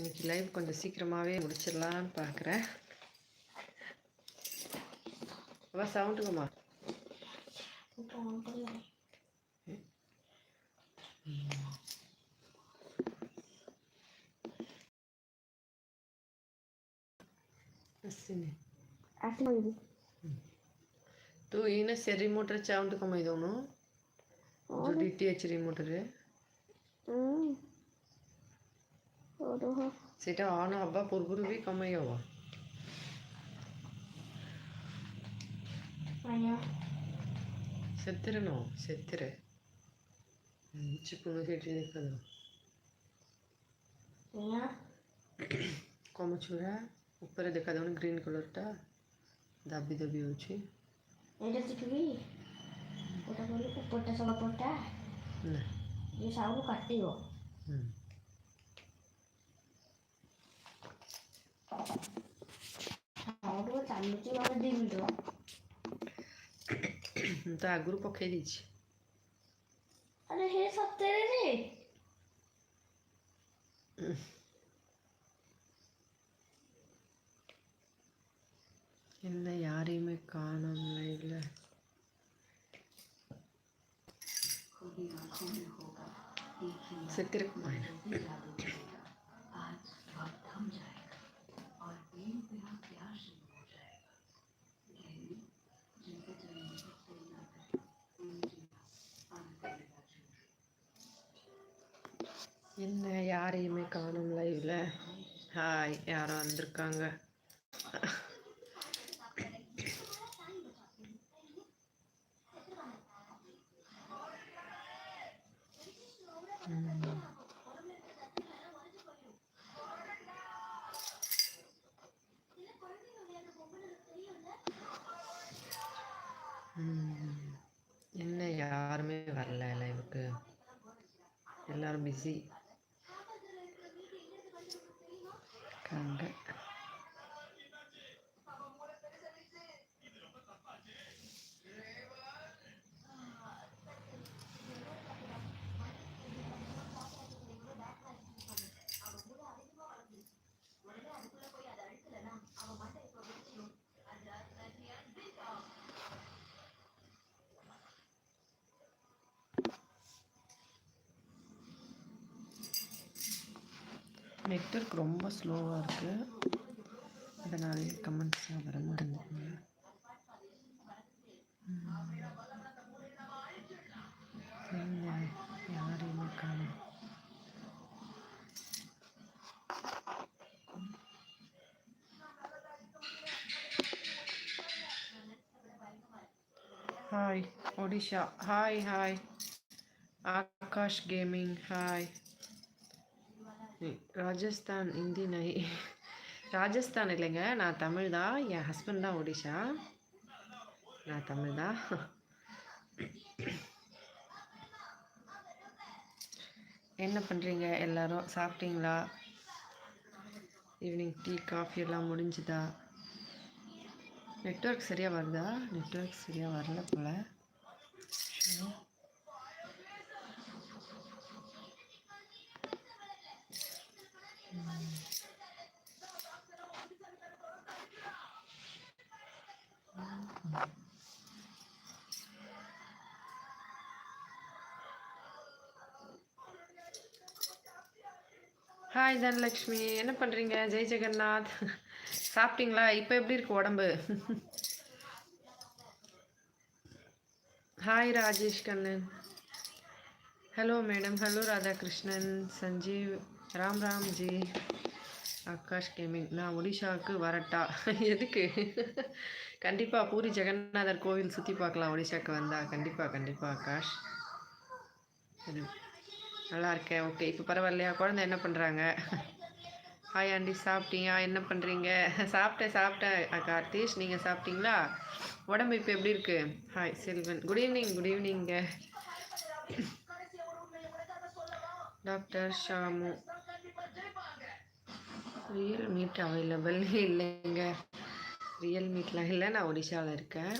இன்னைக்கு லைவ் கொஞ்சம் சீக்கிரமாகவே முடிச்சிடலான்னு பார்க்குறேன் அவ சவுண்டுங்கம்மா તું એને સે રિમોટર ચાઉન્ટ કમાઈ દઉં ડીટીએચ રિમોટરે હમ ସେଇଟା ଅନ୍ ହେବା ପୂର୍ବରୁ ବି କମେଇ ହେବ ସେଥିରେ ନୁହଁ ସେଥିରେ ଚିପୁଣ ସେଇଠି ଦେଖାଯାଉ କମ ଛୁରା ଉପରେ ଦେଖାଯାଉନି ଗ୍ରୀନ୍ କଲର୍ଟା ଦାବି ଦାବି ହେଉଛି ଏଇଟା ଚିପିବି କୋଉଟା କହିଲୁ ଉପରଟା ସବା ପଟା ନା ଏ ସାଉଣ୍ଡ କାଟିବ ହୁଁ ତ ଆଗରୁ ପକେଇ ଦେଇଛି ଆରେ ହେ ସତରେ ରେ என்ன யாரையுமே காணோம் லைவ்ல செத்திருக்குமா என்ன யாரையுமே காணும் லைவ்ல ஹாய் யாரோ வந்திருக்காங்க. என்ன யாருமே வரல லைவுக்கு எல்லாரும் பிஸி கண்ட நெட்ஒர்க் ரொம்ப ஸ்லோவாக இருக்குது அதனாலே கமெண்ட்ஸ்லாம் வர மாட்டேங்குது. யாரையுமே காணும். Hi Odisha hi hi Akash gaming hi Rajasthan Hindi நை ராஜஸ்தான் இல்லைங்க நான் தமிழ் தான். என் ஹஸ்பண்ட் தான் ஒடிஷா நான் தமிழ் தான். என்ன பண்ணுறீங்க எல்லாரும்? சாப்பிட்டீங்களா? ஈவினிங் டீ காஃபி எல்லாம் முடிஞ்சுதா? நெட்ஒர்க் சரியாக வருதா? நெட்ஒர்க் சரியாக வரல போல். ஹாய் தனலக்ஷ்மி. என்ன பண்ணுறீங்க ஜெய் ஜெகநாத். சாப்பிட்டீங்களா? இப்போ எப்படி இருக்கு உடம்பு? Hi Rajesh Kannan. Hello madam hello Radhakrishnan. Sanjeev. Ram Ram ji. Akash gaming நான் ஒடிஷாவுக்கு வரட்டா. எதுக்கு? கண்டிப்பாக பூரி ஜெகநாதர் கோவில் சுற்றி பார்க்கலாம் ஒடிஷாவுக்கு வந்தால் கண்டிப்பாக கண்டிப்பாக ஆகாஷ். சரி நல்லா இருக்கேன் ஓகே. இப்போ பரவாயில்லையா? குழந்தை என்ன பண்ணுறாங்க ஹாய் ஆண்டி சாப்பிட்டீங்க என்ன பண்ணுறீங்க சாப்பிட்டேன் சாப்பிட்டேன். கார்த்திஷ் நீங்கள் சாப்பிட்டீங்களா? உடம்பு இப்போ எப்படி இருக்குது hi Selvan good evening good evening doctor Shamu real meet available இல்லைங்க. ரியல் மீட்லாம் இல்லை நான் ஒடிஷாவில் இருக்கேன்.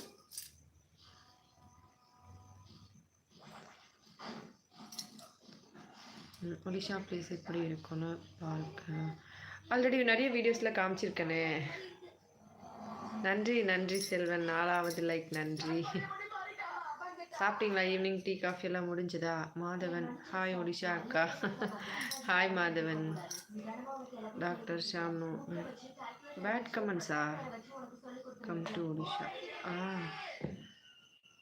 ஒடிஷா பிளேஸ் எப்படி இருக்குன்னு பார்க்க. ஆல்ரெடி நிறைய வீடியோஸில் காமிச்சிருக்கேனே. நன்றி நன்றி செல்வன். நாலாவது லைக் நன்றி. சாப்பிட்டீங்களா? ஈவினிங் டீ காஃபி எல்லாம் முடிஞ்சதா? மாதவன். ஹாய் ஒடிஷா அக்கா. ஹாய் மாதவன். டாக்டர் ஷாம்னு பேட் கமெண்ட்ஸா கம் டு ஒடிஷா. ஆ.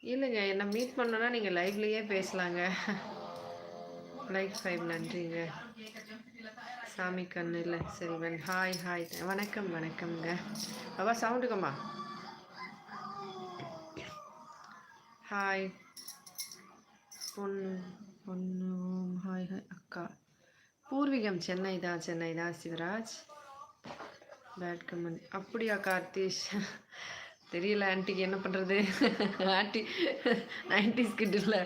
இல்லைங்க என்னை மீட் பண்ணோன்னா நீங்கள் லைவ்லேயே பேசலாங்க. லைக் ஃபைவ் நன்றிங்க. சாமி கண்ணு இல்லை செல்வன். ஹாய் ஹாய் வணக்கம் வணக்கம்ங்க. அவா சவுண்டுக்கம்மா ஹாய் பொண்ணு பொண்ணு ஹாய் ஹாய் அக்கா. பூர்வீகம் சென்னை தான் சென்னை தான் சிவராஜ். பேட் கமெண்ட் அப்படியா கார்த்திஷ்? தெரியல ஆன்ட்டிக்கு என்ன பண்ணுறது ஆன்ட்டி நைன்டிஸ் கிட்ட இல்லை.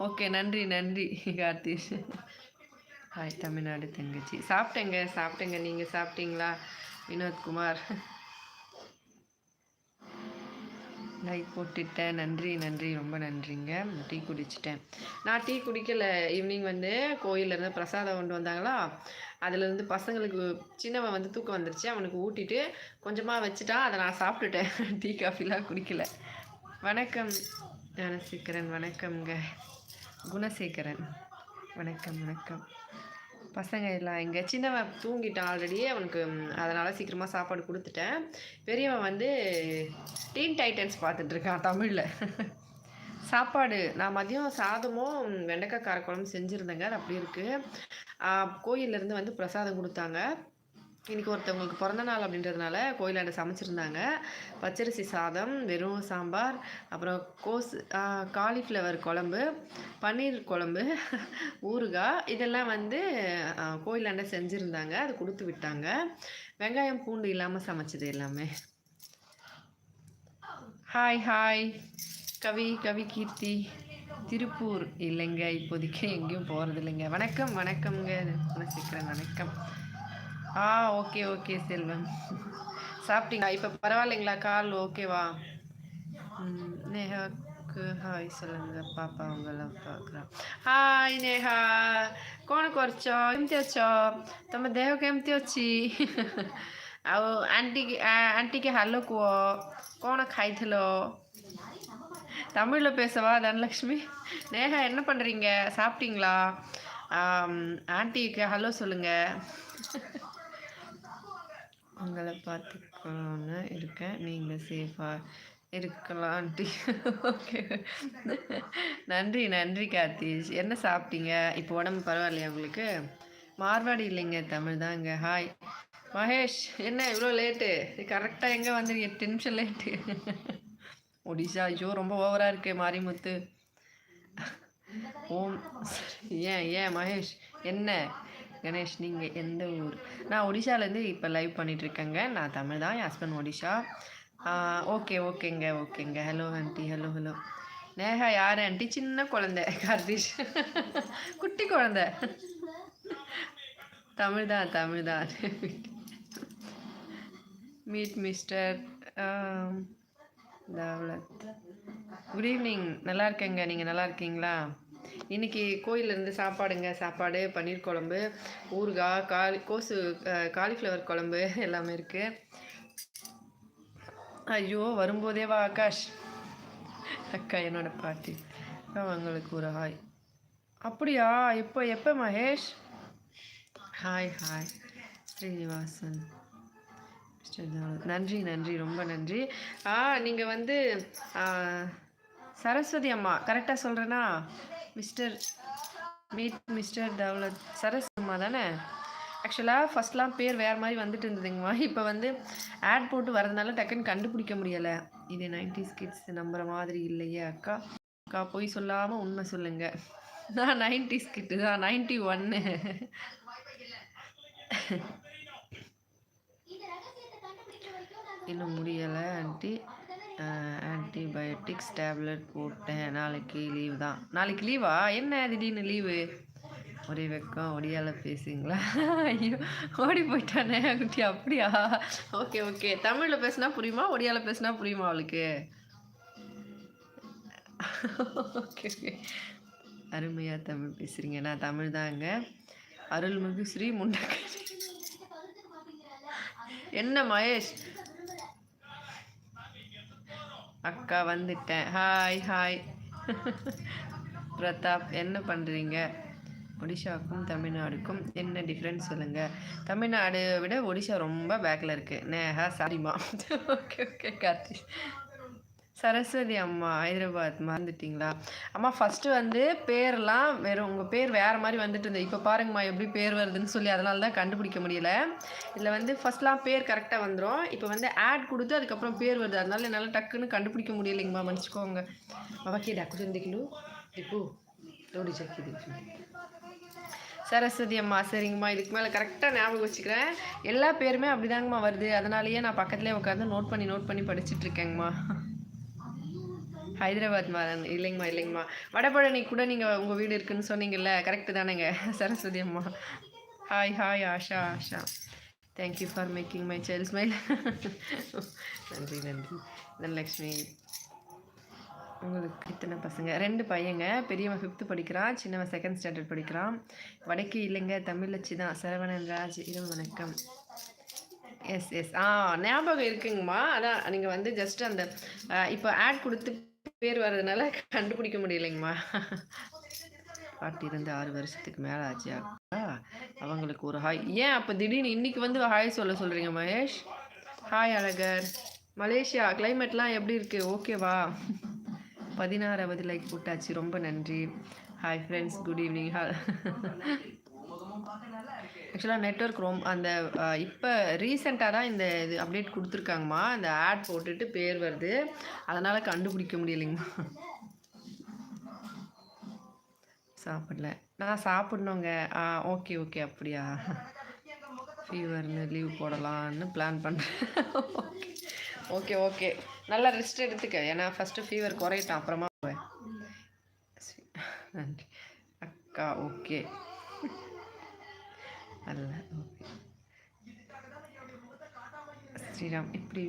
ஓகே நன்றி நன்றி கார்த்திஷ். ஹாய் தமிழ்நாடு தங்கச்சி. சாப்பிட்டேங்க சாப்பிட்டேங்க. நீங்கள் சாப்பிட்டீங்களா? வினோத்குமார். லைக் போட்டுட்டேன். நன்றி நன்றி. ரொம்ப நன்றிங்க. டீ குடிச்சிட்டேன். நான் டீ குடிக்கல. ஈவினிங் வந்து கோயிலேருந்து பிரசாதம் கொண்டு வந்தாங்களா? அதுலேருந்து பசங்களுக்கு சின்னவன் வந்து தூக்கம் வந்துருச்சு. அவனுக்கு ஊட்டிட்டு கொஞ்சமாக வச்சுட்டான் அதை நான் சாப்பிட்டுட்டேன். டீ காஃபிலாம் குடிக்கல. வணக்கம். ஞானசேகரன் வணக்கம்ங்க. குணசேகரன். வணக்கம் வணக்கம். பசங்க எல்லாம் எங்கள் சின்னவன் தூங்கிட்டான் ஆல்ரெடி அவனுக்கு அதனால் சீக்கிரமாக சாப்பாடு கொடுத்துட்டேன். பெரியவன் வந்து டீன் டைட்டன்ஸ் பார்த்துட்ருக்கான் தமிழில். சாப்பாடு நான் மதியம் சாதமும் வெண்டைக்காய் காரக்குழம்பு செஞ்சுருந்தேங்க. அது அப்படி இருக்குது கோயிலேருந்து வந்து பிரசாதம் கொடுத்தாங்க. இன்றைக்கி ஒருத்தவங்களுக்கு பிறந்த நாள் அப்படின்றதுனால கோயிலாண்ட சமைச்சிருந்தாங்க. பச்சரிசி சாதம் வெறும் சாம்பார் அப்புறம் கோஸ் காலிஃப்ளவர் குழம்பு பன்னீர் குழம்பு ஊறுகாய் இதெல்லாம் வந்து கோயிலாண்ட செஞ்சுருந்தாங்க. அது கொடுத்து விட்டாங்க. வெங்காயம் பூண்டு இல்லாமல் சமைச்சது எல்லாமே. Hi hi Kavi Kavi Keerthi. Tiruppur. இல்லைங்க இப்போதைக்கு எங்கேயும் போகிறது இல்லைங்க வணக்கம் வணக்கம்ங்க. சீக்கிரம் வணக்கம். ஆ ஓகே ஓகே செல்வம் சாப்பிட்டீங்களா இப்போ பரவாயில்லைங்களா கால் ஓகேவா ம், நேஹாக்கு ஹாய் சொல்லுங்க பாப்பா உங்களை பார்க்குறேன் ହାଇ ନେହା କ'ଣ କରୁଛ କେମିତି ଅଛ ତମ ଦେହ କେମିତି ଅଛି ଆଉ ଆଣ୍ଟି ଆଣ୍ଟିକି ହାଲୋ କୁହ କ'ଣ ଖାଇଥିଲ தமிழில் பேசவா தனலக்ஷ்மி நேஹா என்ன பண்ணுறீங்க சாப்பிட்டீங்களா ஆம், ஆன்ட்டிக்கு ஹலோ சொல்லுங்கள் உங்களை பார்த்துக்கணும்னு இருக்கேன். நீங்கள் சேஃபாக இருக்கலாம் ஓகே. நன்றி நன்றி கார்த்திஷ். என்ன சாப்பிட்டீங்க? இப்போ உடம்பு பரவாயில்லையா உங்களுக்கு? மார்வாடி இல்லைங்க தமிழ் தாங்க. ஹாய் மகேஷ் என்ன இவ்வளோ லேட்டு கரெக்டாக எங்கே வந்துருங்க எட்டு நிமிஷம் லேட்டு ஒடிஷா ஐயோ ரொம்ப ஓவராக இருக்கு மாரிமுத்து. ஓம் ஏன் ஏன் மகேஷ்? என்ன? கணேஷ் நீங்கள் எந்த ஊர்? நான் ஒடிஷாலேருந்து இப்போ லைவ் பண்ணிகிட்ருக்கேங்க நான் தமிழ் தான் என் ஹஸ்பண்ட் ஒடிஷா. ஓகே ஓகேங்க ஓகேங்க hello aunty hello hello Neha யார் ஆண்டி சின்ன குழந்தை கார்த்திஷ். குட்டி குழந்தை. தமிழ் தான் தமிழ் தான். Meet mister Daulat. Good evening நல்லா இருக்கேங்க. நீங்கள் நல்லா இருக்கீங்களா? இன்னைக்கு கோயிலேருந்து சாப்பாடுங்க. சாப்பாடு பன்னீர் குழம்பு ஊறுகாய் காலி கோசு காலிஃப்ளவர் குழம்பு எல்லாமே இருக்குது ஐயோ வரும்போதே வா ஆகாஷ். அக்கா என்னோட பாட்டி. அவங்களுக்கு ஒரு ஹாய். அப்படியா? எப்போ எப்போ மகேஷ்? Hi hi. ஸ்ரீனிவாசன். நன்றி நன்றி. ரொம்ப நன்றி. ஆ நீங்கள் வந்து சரஸ்வதி அம்மா. கரெக்டாக சொல்கிறேன்னா mister meet mister Daulat Saras தானே? ஆக்சுவலாக ஃபஸ்ட்லாம் பேர் வேறு மாதிரி வந்துட்டு இருந்ததுங்கம்மா. இப்போ வந்து ஆட் போட்டு வரதுனால டக்குன்னு கண்டுபிடிக்க முடியலை. இது நைன்டிஸ் கிட்ஸ் நம்புகிற மாதிரி இல்லையே அக்கா. அக்கா போய் சொல்லாமல் உண்மை சொல்லுங்கள் நான் நைன்டிஸ் கிட்டு தான் நைன்டி ஒன்னு இன்னும் முடியலை ஆண்டி. ஆன்டிபயோட்டிக்ஸ் டேப்லெட் போட்டேன். நாளைக்கு லீவ் தான். நாளைக்கு லீவா என்ன திடீர்னு லீவு ஒரே வெக்கம். ஒடியால் பேசுங்களா ஐயோ ஓடி போயிட்டானே குட்டி. அப்படியா? ஓகே ஓகே தமிழில் பேசுனா புரியுமா? ஒடியால் பேசுனா புரியுமா அவளுக்கு? ஓகே ஓகே அருமையாக தமிழ் பேசுகிறீங்க நான் தமிழ் தாங்க. அருள்மிகு ஸ்ரீ முண்டக்கை என்ன மகேஷ்? அக்கா வந்துட்டேன். ஹாய் ஹாய் பிரதாப் என்ன பண்ணுறீங்க ஒடிஷாவுக்கும் தமிழ்நாடுக்கும் என்ன டிஃப்ரென்ஸ் சொல்லுங்கள் தமிழ்நாடு விட ஒடிஷா ரொம்ப பேக்கில் இருக்குது நேஹா சாரிமா ஓகே ஓகே கார்த்தி சரஸ்வதி அம்மா ஹைதராபாத் மறந்துட்டிங்களா? அம்மா ஃபஸ்ட்டு வந்து பேர்லாம் வெறும் உங்கள் பேர் வேறு மாதிரி வந்துட்டு இருந்தது. இப்போ பாருங்கம்மா எப்படி பேர் வருதுன்னு சொல்லி அதனால தான் கண்டுபிடிக்க முடியல. இதில் வந்து ஃபஸ்ட்லாம் பேர் கரெக்டாக வந்துடும் இப்போ வந்து ஆட் கொடுத்து அதுக்கப்புறம் பேர் வருது. அதனால என்னால் டக்குன்னு கண்டுபிடிக்க முடியலைங்கம்மா மன்னிச்சுக்கோங்க. பாபாக்கி டக்கு செந்திக்கிலு இப்போ லோடி சக்கி சரஸ்வதி அம்மா சரிங்கம்மா. இதுக்கு மேலே கரெக்டாக ஞாபகம் வச்சுக்கிறேன். எல்லா பேருமே அப்படிதாங்கம்மா வருது. அதனாலேயே நான் பக்கத்துலேயே உட்காந்து நோட் பண்ணி நோட் பண்ணி படிச்சுட்ருக்கேங்கம்மா ஹைதராபாத் மாறன் இல்லைங்கம்மா இல்லைங்கம்மா. வடபழனி கூட நீங்கள் உங்கள் வீடு இருக்குன்னு சொன்னீங்கல்ல கரெக்டு தானேங்க சரஸ்வதி அம்மா. Hi hi Asha Asha. Thank you for making my child smile நன்றி நன்றி. தனலக்ஷ்மி. உங்களுக்கு இத்தனை பசங்க. ரெண்டு பையங்க. பெரியவன் ஃபிஃப்த்து படிக்கிறான் சின்னவன் செகண்ட் ஸ்டாண்டர்ட் படிக்கிறான். வடக்கு இல்லைங்க தமிழச்சி தான். சரவணன் ராஜ் இரவு வணக்கம். எஸ் எஸ் ஆ ஞாபகம் இருக்குங்கம்மா. அதான் நீங்கள் வந்து ஜஸ்ட் அந்த இப்போ ஆட் கொடுத்து பேர் வர்றதுனால கண்டுபிடிக்க முடியலைங்கம்மா. பாட்டி இருந்து ஆறு வருஷத்துக்கு மேலே ஆச்சு அக்கா. அவங்களுக்கு ஒரு ஹாய். ஏன் அப்போ திடீர்னு இன்னைக்கு வந்து ஹாய் சொல்ல சொல்கிறீங்க மகேஷ்? ஹாய் அழகர். மலேசியா கிளைமேட்லாம் எப்படி இருக்குது ஓகேவா பதினாறாவது லைக் போட்டாச்சு. ரொம்ப நன்றி. ஹாய் ஃப்ரெண்ட்ஸ் குட் ஈவினிங் ஹா ஆக்சுவலாக நெட்ஒர்க் ரொம்ப அந்த இப்போ ரீசெண்டாக தான் இந்த இது அப்டேட் கொடுத்துருக்காங்கம்மா. இந்த ஆட் போட்டுட்டு பேர் வருது. அதனால் கண்டுபிடிக்க முடியலைங்கம்மா. சாப்பிடல. நான் சாப்பிட்ணுங்க. ஆ ஓகே ஓகே அப்படியா? ஃபீவர்னு லீவ் போடலான்னு பிளான் பண்ணுறேன் ஓகே ஓகே ஓகே நல்லா ரெஸ்ட் எடுத்துக்க. ஏன்னா ஃபஸ்ட்டு ஃபீவர் குறையட்டும். அப்புறமா போவேன். நன்றி. அக்கா ஓகே அல்ல. ஓகே. ஸ்ரீராம் இப்படி.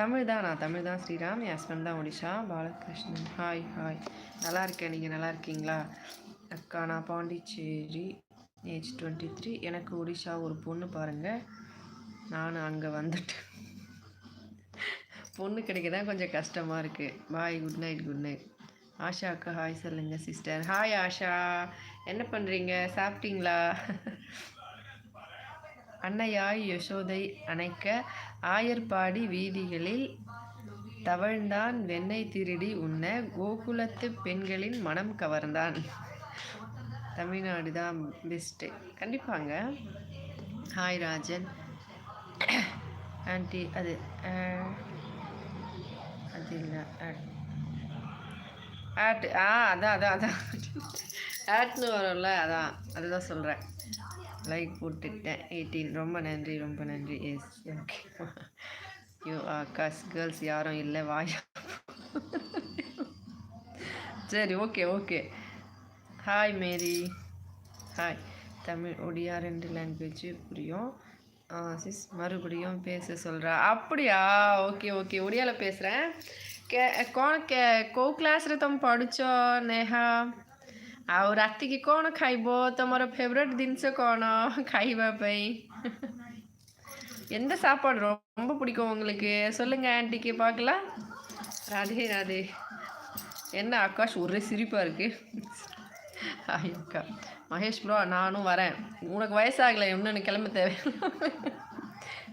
தமிழ் தான் நான் தமிழ் தான் ஸ்ரீராம் என் ஹஸ்பண்ட் தான் ஒடிஷா பாலகிருஷ்ணன். ஹாய் ஹாய் நல்லா இருக்கேன் நீங்கள் நல்லா இருக்கீங்களா? அக்கா நான் பாண்டிச்சேரி ஏஜ் டுவெண்ட்டி த்ரீ எனக்கு ஒடிஷா ஒரு பொண்ணு பாருங்கள் நான் அங்கே வந்துட்டேன். பொண்ணு கிடைக்க தான் கொஞ்சம் கஷ்டமாக இருக்குது bye good night good night Asha அக்கா ஹாய் சொல்லுங்கள் சிஸ்டர் ஹாய் ஆஷா. என்ன பண்ணுறீங்க சாப்பிட்டீங்களா? அன்னையாய் யசோதை அணைக்க ஆயர்பாடி வீதிகளில் தவழ்ந்தான் வெண்ணெய் திருடி உண்ண கோகுலத்து பெண்களின் மனம் கவர்ந்தான். தமிழ்நாடு தான் பெஸ்ட்டு கண்டிப்பாங்க. ஹாய் ராஜன். ஆன்ட்டி அது அது இல்லை. ஆட் ஆ அதான் அதான் அதான். ஆட்னு வரும்ல அதான் அதுதான் சொல்கிறேன் லைக் போட்டுட்டேன் எயிட்டீன் ரொம்ப நன்றி ரொம்ப நன்றி. Yes okay you Akash girls யாரும் இல்லை வாயா. சரி okay okay hi Mary hi Tamil Odia ரெண்டு லாங்குவேஜ் புரியும். சிஸ் மறுபடியும் பேச சொல்கிறா அப்படியா? ஓகே ஓகே ஒடியாவில் பேசுகிறேன் கே கோண கே கோ கிளாஸில் रे படித்தோம் நேஹா. ଆଉ ରାତିକି କ'ଣ ଖାଇବ ତମର ଫେଭରେଟ୍ ଜିନିଷ କ'ଣ ଖାଇବା ପାଇଁ எந்த சாப்பாடு ரொம்ப பிடிக்கும் உங்களுக்கு சொல்லுங்க ஆன்ட்டிக்கு பார்க்கலாம் ராதே ராதே என்ன ஆகாஷ் ஒரே சிரிப்பாக இருக்கு ஹாய் அக்கா மகேஷ் ப்ரோ நானும் வரேன் உனக்கு வயசாகலை இன்னும் கிளம்ப தேவை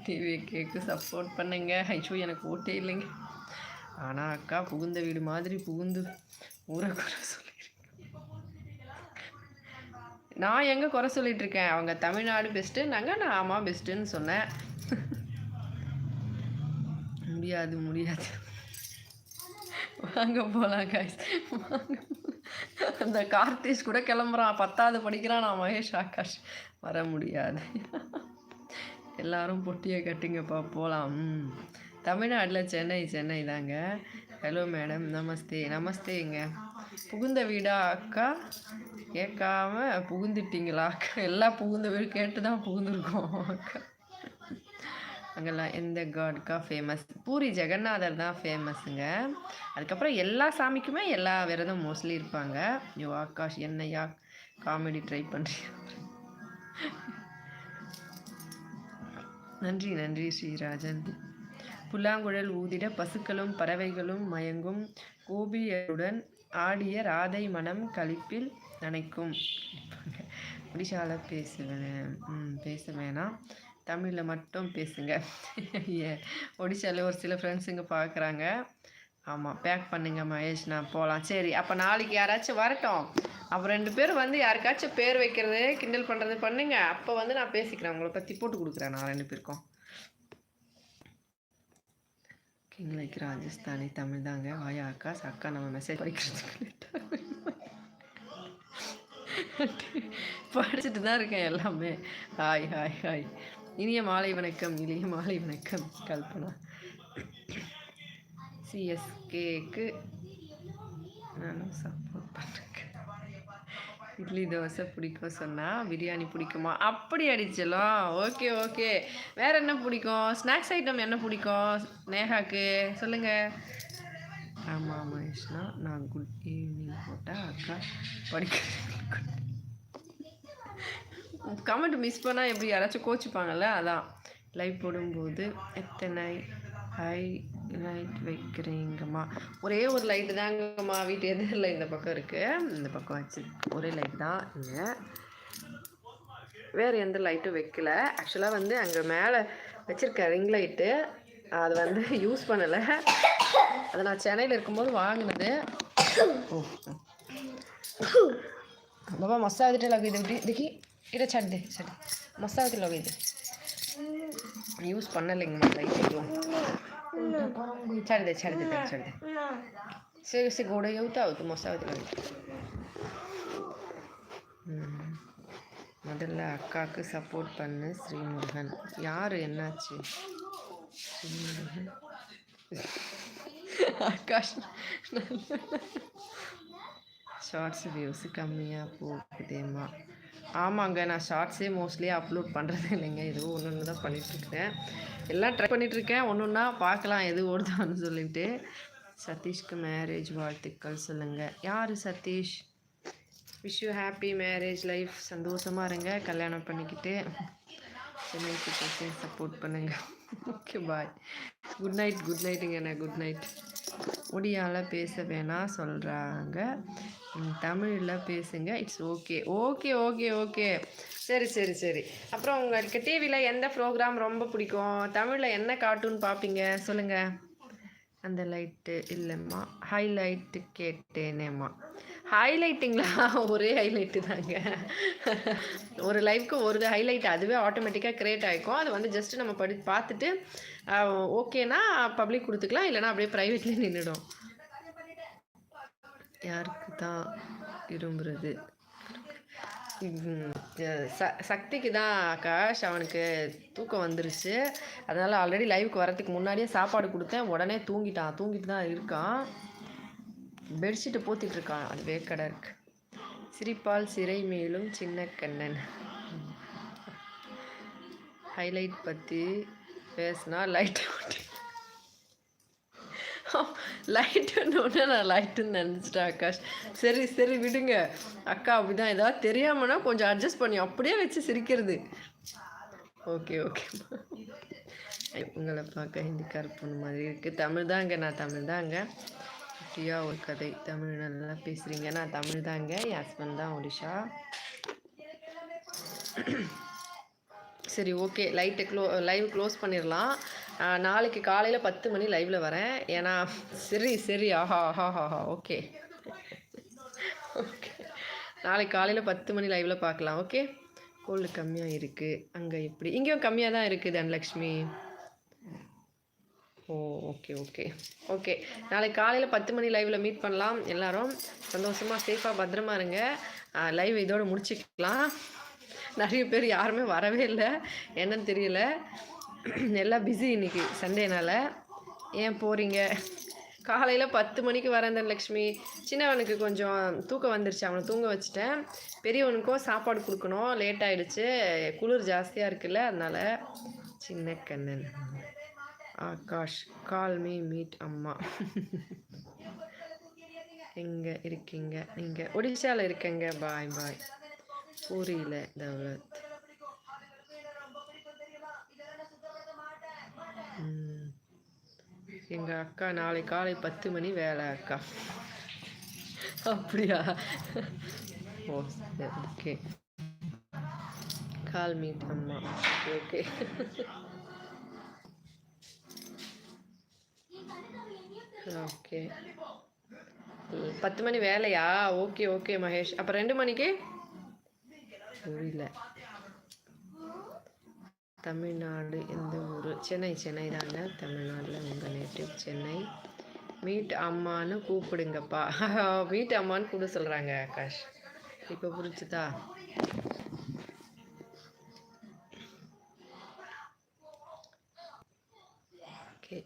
டிவி கேக்கு சப்போர்ட் பண்ணுங்க ஐயோ எனக்கு ஓட்டே இல்லைங்க ஆனால் அக்கா புகுந்த வீடு மாதிரி புகுந்து ஊரை குறை சொல்லியிருக்கேன் நான் எங்கே குறை சொல்லிட்டு இருக்கேன்? அவங்க தமிழ்நாடு பெஸ்ட்டுன்னாங்க நான் ஆமாம் பெஸ்ட்டுன்னு சொன்னேன். முடியாது முடியாது. வாங்க போகலாம் காய்ஸ் வாங்க அந்த கார்த்திஷ் கூட கிளம்புறான். பத்தாவது படிக்கிறான். நான் மகேஷ் ஆகாஷ். வர முடியாது. எல்லாரும் பொட்டியை கட்டுங்கப்பா. போகலாம் தமிழ்நாட்டில் சென்னை சென்னை தாங்க. Hello madam namaste. நமஸ்தேங்க. புகுந்த வீடா அக்கா? கேட்காம புகுந்துட்டிங்களா அக்கா? எல்லாம் புகுந்த வீடு கேட்டு தான் புகுந்துருக்கோம் அக்கா. அங்கெல்லாம் எந்த காட்கா ஃபேமஸ் பூரி ஜெகநாதர் தான் ஃபேமஸுங்க அதுக்கப்புறம் எல்லா சாமிக்குமே எல்லா விரதம் மோஸ்ட்லி இருப்பாங்க. யோ ஆகாஷ் என்னையா? காமெடி ட்ரை பண்ணுறீங்க நன்றி நன்றி ஸ்ரீராஜன். புல்லாங்குழல் ஊதிட பசுக்களும் பறவைகளும் மயங்கும் கோபியருடன் ஆடிய ராதை மனம் கழிப்பில் நினைக்கும். ஒடிஷால பேசுவேன். ம் பேச வேணாம். தமிழில் மட்டும் பேசுங்க. ஏ ஒடிஷாவில் ஒரு சில ஃப்ரெண்ட்ஸுங்க பார்க்குறாங்க ஆமாம் பேக் பண்ணுங்க மகேஷ் நான் போகலாம் சரி அப்போ நாளைக்கு யாராச்சும் வரட்டும். அப்போ ரெண்டு பேரும் வந்து யாருக்காச்சும் பேர் வைக்கிறது கிண்டல் பண்ணுறது பண்ணுங்க. அப்போ வந்து நான் பேசிக்கிறேன். உங்களை பற்றி போட்டு கொடுக்குறேன் நான் ரெண்டு பேருக்கும். கிங் ராஜஸ்தானி தமிழ் தாங்க. வாயா அக்கா அக்கா நம்ம மெசேஜ் படிக்கிறதுக்கு படிச்சுட்டு தான் இருக்கேன் எல்லாமே. ஹாய் ஹாய் ஹாய் இனிய மாலை வணக்கம் இனிய மாலை வணக்கம் கல்பனா. சிஎஸ்கேக்கு நானும் சப்போர்ட் பண்ணுறேன் இட்லி தோசை பிடிக்கும் சொன்னால் பிரியாணி பிடிக்குமா? அப்படி அடிச்சலாம் ஓகே ஓகே. வேற என்ன பிடிக்கும்? ஸ்நாக்ஸ் ஐட்டம் என்ன பிடிக்கும்? நேஹாக்கு சொல்லுங்கள் ஆமாம் மகேஷ்னா நான் குட் ஈவினிங் போட்டால் அக்கா படிக்க கமெண்ட் மிஸ் பண்ணால் எப்படி யாராச்சும் கோச்சிப்பாங்கல்ல? அதான். லைவ் போடும்போது எத்தனை? ஹை லைட் வைக்கிறீங்கம்மா. ஒரே ஒரு லைட்டு தாங்கம்மா வீட்டு எதுவும் இல்லை இந்த பக்கம் இருக்குது இந்த பக்கம் வச்சு ஒரே லைட் தான் இல்லை வேறு எந்த லைட்டும் வைக்கலை. ஆக்சுவலாக வந்து அங்கே மேலே வச்சுருக்க ரிங் லைட்டு அது வந்து யூஸ் பண்ணலை. அதை நான் சென்னையில் இருக்கும்போது வாங்கினது. బాబా మస్తు ఆదిటే లగేది ఒకటి దికి ఇట చడ్డి చడ్డి మస్తు ఆదితే లగేది యూస్ పన్నలేంగ லைட் எதுவும் छड़ दे छड़ दे छड़ छड़ दे से से गोड़े होता हो तो मस्सा आते लगे முதல்ல அக்காவுக்கு சப்போர்ட் பண்ணு ஸ்ரீமுருகன் யார் என்னாச்சு ஸ்ரீமுருகன் ஆகாஷ் ஷார்ட்ஸ் வியூஸ் கம்மியாக போகுதேம்மா ஆமாங்க நான் ஷார்ட்ஸே மோஸ்ட்லி அப்லோட் பண்ணுறது இல்லைங்க ஏதோ ஒன்று ஒன்று தான் பண்ணிகிட்ருக்கேன் எல்லாம் ட்ரை பண்ணிகிட்ருக்கேன் ஒன்று ஒன்றா பார்க்கலாம் எது ஓடுதான்னு சொல்லிட்டு. சதீஷ்க்கு மேரேஜ் வாழ்த்துக்கள் சொல்லுங்கள் யார் Satish? Wish you happy marriage life சந்தோஷமாக இருங்க. கல்யாணம் பண்ணிக்கிட்டு சென்னை சூப்பர்ஸையும் சப்போர்ட் பண்ணுங்கள் okay bye good night good நைட்டுங்கண்ணா good night ஒடியால் பேச வேணாம் சொல்கிறாங்க தமிழில் பேசுங்க. It's okay okay okay okay சரி சரி சரி. அப்புறம் உங்களுக்கு டிவியில் எந்த ப்ரோக்ராம் ரொம்ப பிடிக்கும்? தமிழில் என்ன கார்ட்டூன் பார்ப்பீங்க சொல்லுங்கள் அந்த லைட்டு இல்லைம்மா. ஹைலைட்டு கேட்டேனேம்மா. ஹைலைட்டுங்களா ஒரே ஹைலைட்டு தாங்க. ஒரு லைஃப்க்கு ஒரு ஹைலைட் அதுவே ஆட்டோமேட்டிக்காக க்ரியேட் ஆகிக்கும் அது வந்து ஜஸ்ட் நம்ம படி பார்த்துட்டு ஓகேனா பப்ளிக் கொடுத்துக்கலாம். இல்லைனா அப்படியே ப்ரைவேட்லேயே நின்றுடும் யாருக்கு தான் விரும்புகிறது ச சக்திக்கு தான் ஆகாஷ் அவனுக்கு தூக்கம் வந்துருச்சு. அதனால் ஆல்ரெடி லைவுக்கு வரதுக்கு முன்னாடியே சாப்பாடு கொடுத்தேன். உடனே தூங்கிட்டான். தூங்கிட்டு தான் இருக்கான். பெட்ஷீட்டை போத்திட்டு இருக்கான். அது வேக்கடை இருக்கு. சிரிப்பால் சிறை மேலும் சின்ன கண்ணன். ஹைலைட் பற்றி பேசுனா லைட் லைட்டுன்னு நான் லைட்டுன்னு நினச்சிட்டேன் ஆகாஷ். சரி சரி விடுங்க. அக்கா அப்படிதான். ஏதாவது தெரியாமனா கொஞ்சம் அட்ஜஸ்ட் பண்ணி அப்படியே வச்சு சிரிக்கிறது. ஓகே ஓகே உங்களை பார்க்க ஹிந்திக்கார பொண்ணு மாதிரி இருக்குது தமிழ் தாங்க நான் தமிழ் தாங்க. குட்டியாக ஒரு கதை. தமிழ் நல்லா பேசுகிறீங்க நான் தமிழ் தாங்க. என் ஹஸ்பண்ட் தான் ஒடிஷா. சரி ஓகே லைட்டை க்ளோ லைவ் க்ளோஸ் பண்ணிடலாம். நாளைக்கு காலையில் பத்து மணி லைவில் வரேன். ஏன்னா சரி சரி ஆஹா ஆஹா ஆஹா ஓகே ஓகே நாளைக்கு காலையில் பத்து மணி லைவில் பார்க்கலாம் ஓகே கோல்டு கம்மியாக இருக்குது அங்கே எப்படி? இங்கேயும் கம்மியாக தான் இருக்குது தனலக்ஷ்மி. ஓ ஓகே ஓகே ஓகே நாளைக்கு காலையில் பத்து மணி லைவில் மீட் பண்ணலாம் எல்லோரும். சந்தோஷமாக சேஃபாக பத்திரமா இருங்க. லைவ் இதோடு முடிச்சுக்கலாம். நிறைய பேர் யாருமே வரவே இல்லை. என்னன்னு தெரியல. எல்லாம் பிஸி இன்றைக்கி சண்டேனால் ஏன் போகிறீங்க காலையில் பத்து மணிக்கு வரேன் லக்ஷ்மி. சின்னவனுக்கு கொஞ்சம் தூக்கம் வந்துருச்சு அவனை தூங்க வச்சுட்டேன். பெரியவனுக்கும் சாப்பாடு கொடுக்கணும் லேட் ஆகிடுச்சு குளிர் ஜாஸ்தியாக இருக்குல்ல அதனால் சின்ன Kannan. Akash call me meet அம்மா. எங்கே இருக்கீங்க? நீங்கள் ஒடிசாவில் இருக்கேங்க. பாய் பாய் பூரியில் தௌலத். எங்கள் அக்கா நாளை காலை பத்து மணி வேலை அக்கா. அப்படியா? ஓ ஓகே. கால் மீட் அம்மா ஓகே. ஓகே. பத்து மணி வேலையா? Okay okay Mahesh. அப்போ ரெண்டு மணிக்கு? புரியல. தமிழ்நாடு எந்த ஊர்? சென்னை சென்னை தாங்க தமிழ்நாட்டில் உங்கள் நேட்டிவ் சென்னை. மீட் அம்மான்னு கூப்பிடுங்கப்பா. மீட் அம்மான்னு கூட சொல்கிறாங்க ஆகாஷ். இப்போ புரிச்சுதா ஓகே.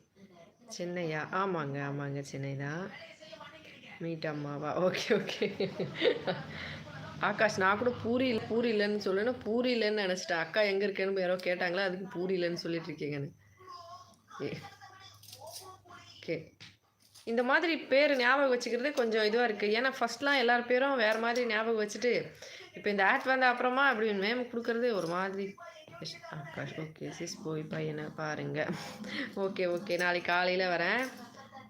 சென்னையா? ஆமாங்க ஆமாங்க சென்னை தான். மீட் அம்மாவா? Okay okay. ஆகாஷ் நான் கூட பூரி பூரி இல்லைன்னு சொல்லணும். பூரி இல்லைன்னு நினச்சிட்டேன். அக்கா எங்கே இருக்கேன்னு யாரோ கேட்டாங்களா? அதுக்கு பூரி இல்லைன்னு சொல்லிட்டு இருக்கீங்கன்னு ஓகே இந்த மாதிரி பேர் ஞாபகம் வச்சுக்கிறதே கொஞ்சம் இதுவாக இருக்குது ஏன்னா ஃபஸ்ட்லாம் எல்லார் பேரும் வேறு மாதிரி ஞாபகம் வச்சுட்டு இப்போ இந்த ஆட் வந்த அப்புறமா அப்படி மேம் கொடுக்குறது ஒரு மாதிரி ஆகாஷ் ஓகே சிஸ் போய் பையனை பாருங்கள் ஓகே ஓகே நாளைக்கு காலையில் வரேன்.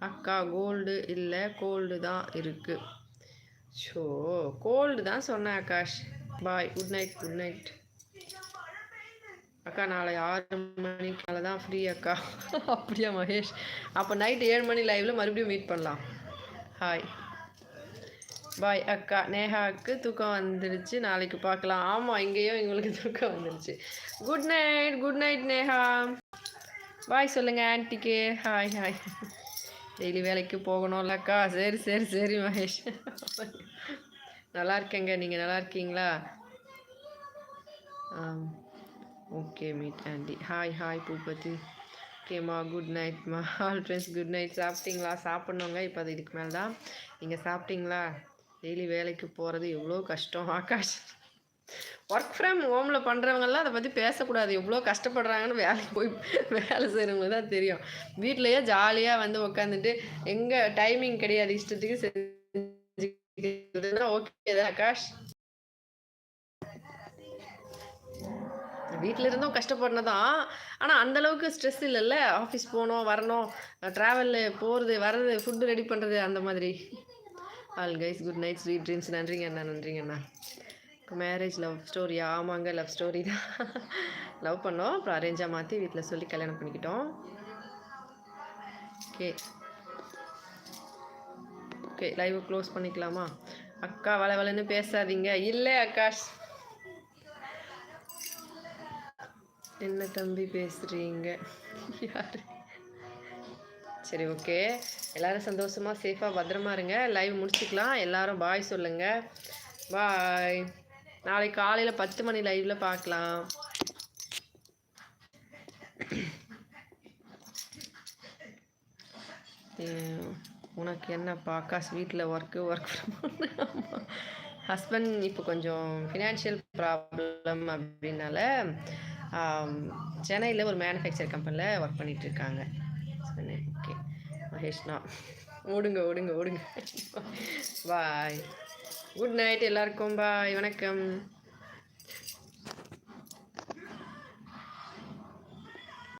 அக்கா கோல்டு இல்லை கோல்டு தான் இருக்குது ஷோ கோல்டு தான் சொன்னேன் Akash. Bye good night good night அக்கா நாளை ஆறு மணிக்கு மேலே தான் ஃப்ரீ அக்கா. அப்படியா மகேஷ்? அப்போ நைட் ஏழு மணி லைவில் மறுபடியும் மீட் பண்ணலாம். ஹாய் பாய் அக்கா. நேஹாவுக்கு தூக்கம் வந்துடுச்சு நாளைக்கு பார்க்கலாம். ஆமாம் இங்கேயும் எங்களுக்கு தூக்கம் வந்துடுச்சு good night good night Neha. Bye சொல்லுங்கள் ஆன்ட்டிக்கு ஹாய் ஹாய் டெய்லி வேலைக்கு போகணும்லக்கா. சரி சரி சரி மகேஷ். நல்லா இருக்கேங்க. நீங்கள் நல்லா இருக்கீங்களா? Okay meet aunty. Hi hi Boopathi. ஓகேம்மா குட் நைட்மா ஆல் ஃப்ரெண்ட்ஸ் குட் நைட் சாப்பிட்டீங்களா? சாப்பிட்ணுங்க. இப்போ அது இதுக்கு மேலே தான் நீங்கள் சாப்பிட்டீங்களா? டெய்லி வேலைக்கு போகிறது எவ்வளோ கஷ்டம். ஆகாஷ். ஒர்க் ஃப்ரம் ஹோமில் பண்ணுறவங்கெல்லாம் அதை பற்றி பேசக்கூடாது. எவ்வளோ கஷ்டப்படுறாங்கன்னு வேலைக்கு போய் வேலை செய்கிறவங்க தான் தெரியும். வீட்லேயே ஜாலியாக வந்து உக்காந்துட்டு எங்கே டைமிங் கிடையாது. இஷ்டத்துக்கு செஞ்சுக்கிறதுனா ஓகே தான் ஆகாஷ். வீட்டில் இருந்தும் கஷ்டப்படணும் தான் ஆனால் அந்தளவுக்கு ஸ்ட்ரெஸ் இல்லைல்ல? ஆஃபீஸ் போகணும் வரணும் ட்ராவலில் போகிறது வர்றது ஃபுட்டு ரெடி பண்ணுறது அந்த மாதிரி. All guys good night sweet dreams நன்றிங்க அண்ணா நன்றிங்க அண்ணா. மேரேஜ் லவ் ஸ்டோரி ஆமாங்க லவ் ஸ்டோரி தான். லவ் பண்ணோம். அப்புறம் அரேஞ்சாக மாற்றி வீட்டில் சொல்லி கல்யாணம் பண்ணிக்கிட்டோம். ஓகே ஓகே லைவ் க்ளோஸ் பண்ணிக்கலாமா? அக்கா வள வளன்னு பேசாதீங்க. இல்லை அக்காஷ். என்ன தம்பி பேசுகிறீங்க யார்? சரி ஓகே எல்லோரும் சந்தோஷமாக சேஃபாக பத்திரமா இருங்க. லைவ் முடிச்சுக்கலாம். எல்லோரும் பாய் சொல்லுங்கள் பாய் நாளைக்கு காலையில் பத்து மணி லைவில் பார்க்கலாம் உனக்கு என்னப்பா ஆகாஷ் வீட்டில் ஒர்க்கு ஒர்க் ஹஸ்பண்ட் இப்போ கொஞ்சம் ஃபினான்ஷியல் ப்ராப்ளம் அப்படின்னால சென்னையில் ஒரு மேனுஃபேக்சர் கம்பெனியில் ஒர்க் பண்ணிகிட்ருக்காங்க இருக்காங்க. ஓகே மகேஷ்னா. ஓடுங்க ஓடுங்க ஓடுங்க. பாய் குட் நைட் எல்லாருக்கும். பாய் வணக்கம்.